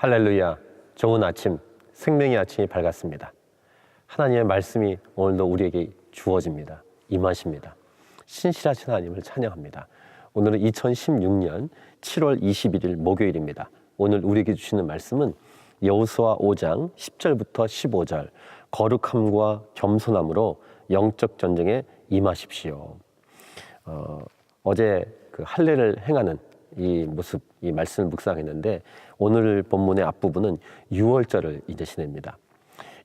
할렐루야. 좋은 아침, 생명의 아침이 밝았습니다. 하나님의 말씀이 오늘도 우리에게 주어집니다. 임하십니다. 신실하신 하나님을 찬양합니다. 오늘은 2016년 7월 21일 목요일입니다. 오늘 우리에게 주시는 말씀은 여호수아 5장 10절부터 15절 거룩함과 겸손함으로 영적 전쟁에 임하십시오. 어, 어제 그 할례를 행하는 이 모습, 이 말씀을 묵상했는데 오늘 본문의 앞부분은 6월절을 이제 지냅니다.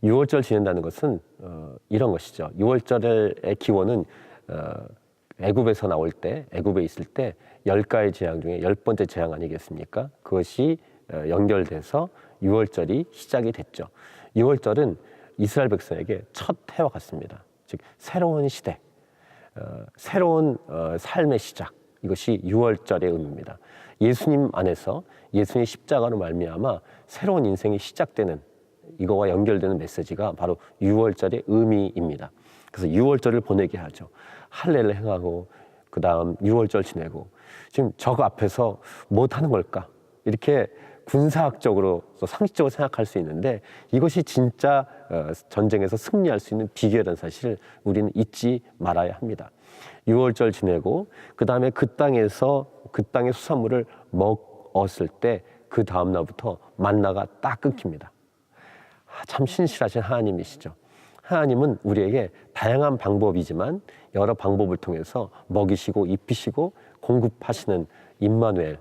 6월절 지낸다는 것은 어, 이런 것이죠. 6월절의 기원은 어, 애굽에서 나올 때, 애굽에 있을 때 열 가지 재앙 중에 열 번째 재앙 아니겠습니까? 그것이 어, 연결돼서 6월절이 시작이 됐죠. 6월절은 이스라엘 백성에게 첫 해와 같습니다. 즉 새로운 시대, 어, 새로운 어, 삶의 시작 이것이 6월절의 의미입니다. 예수님 안에서 예수님 십자가로 말미암아 새로운 인생이 시작되는 이거와 연결되는 메시지가 바로 6월절의 의미입니다. 그래서 6월절을 보내게 하죠. 할례를 행하고 그 다음 6월절 지내고 지금 저거 앞에서 못 하는 걸까 이렇게 군사학적으로 또 상식적으로 생각할 수 있는데 이것이 진짜 어, 전쟁에서 승리할 수 있는 비결이라는 사실을 우리는 잊지 말아야 합니다. 6월절 지내고 그 다음에 그 땅에서 그 땅의 수산물을 먹었을 때 그 다음 날부터 만나가 딱 끊깁니다. 아, 참 신실하신 하나님이시죠. 하나님은 우리에게 다양한 방법이지만 여러 방법을 통해서 먹이시고 입히시고 공급하시는 임마누엘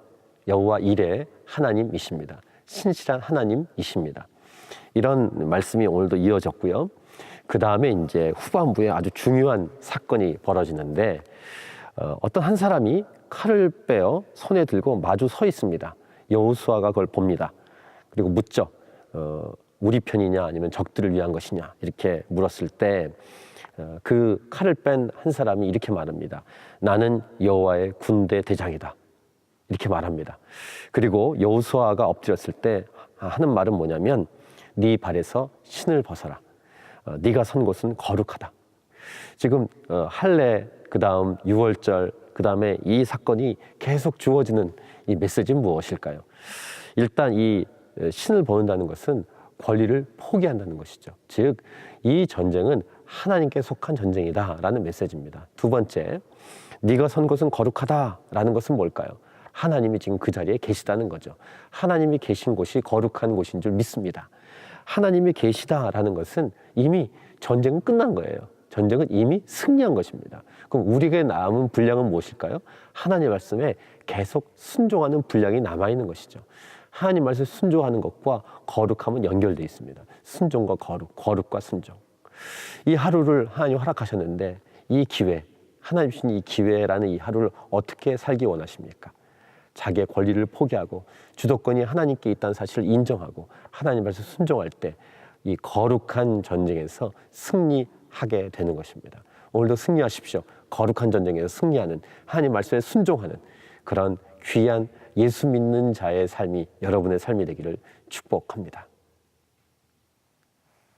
여호와 이레 하나님이십니다. 신실한 하나님이십니다. 이런 말씀이 오늘도 이어졌고요. 그 다음에 이제 후반부에 아주 중요한 사건이 벌어지는데 어, 어떤 한 사람이 칼을 빼어 손에 들고 마주 서 있습니다. 여호수아가 그걸 봅니다. 그리고 묻죠. 어, 우리 편이냐 아니면 적들을 위한 것이냐 이렇게 물었을 때 그 칼을 뺀 한 사람이 이렇게 말합니다. 나는 여호와의 군대 대장이다. 이렇게 말합니다. 그리고 여호수아가 엎드렸을 때 하는 말은 뭐냐면 네 발에서 신을 벗어라. 어, 네가 선 곳은 거룩하다. 지금 어, 할례 그다음 유월절 그다음에 이 사건이 계속 주어지는 이 메시지는 무엇일까요? 일단 이 신을 벗는다는 것은 권리를 포기한다는 것이죠. 즉, 이 전쟁은 하나님께 속한 전쟁이다라는 메시지입니다. 두 번째, 네가 선 곳은 거룩하다라는 것은 뭘까요? 하나님이 지금 그 자리에 계시다는 거죠. 하나님이 계신 곳이 거룩한 곳인 줄 믿습니다. 하나님이 계시다라는 것은 이미 전쟁은 끝난 거예요. 전쟁은 이미 승리한 것입니다. 그럼 우리에게 남은 분량은 무엇일까요? 하나님 말씀에 계속 순종하는 분량이 남아 있는 것이죠. 하나님 말씀 순종하는 것과 거룩함은 연결되어 있습니다. 순종과 거룩, 거룩과 순종. 이 하루를 하나님 허락하셨는데 이 기회, 하나님 주신 이 기회라는 이 하루를 어떻게 살기 원하십니까? 자기의 권리를 포기하고 주도권이 하나님께 있다는 사실을 인정하고 하나님 말씀 순종할 때 이 거룩한 전쟁에서 승리하게 되는 것입니다. 오늘도 승리하십시오. 거룩한 전쟁에서 승리하는 하나님 말씀에 순종하는 그런 귀한 예수 믿는 자의 삶이 여러분의 삶이 되기를 축복합니다.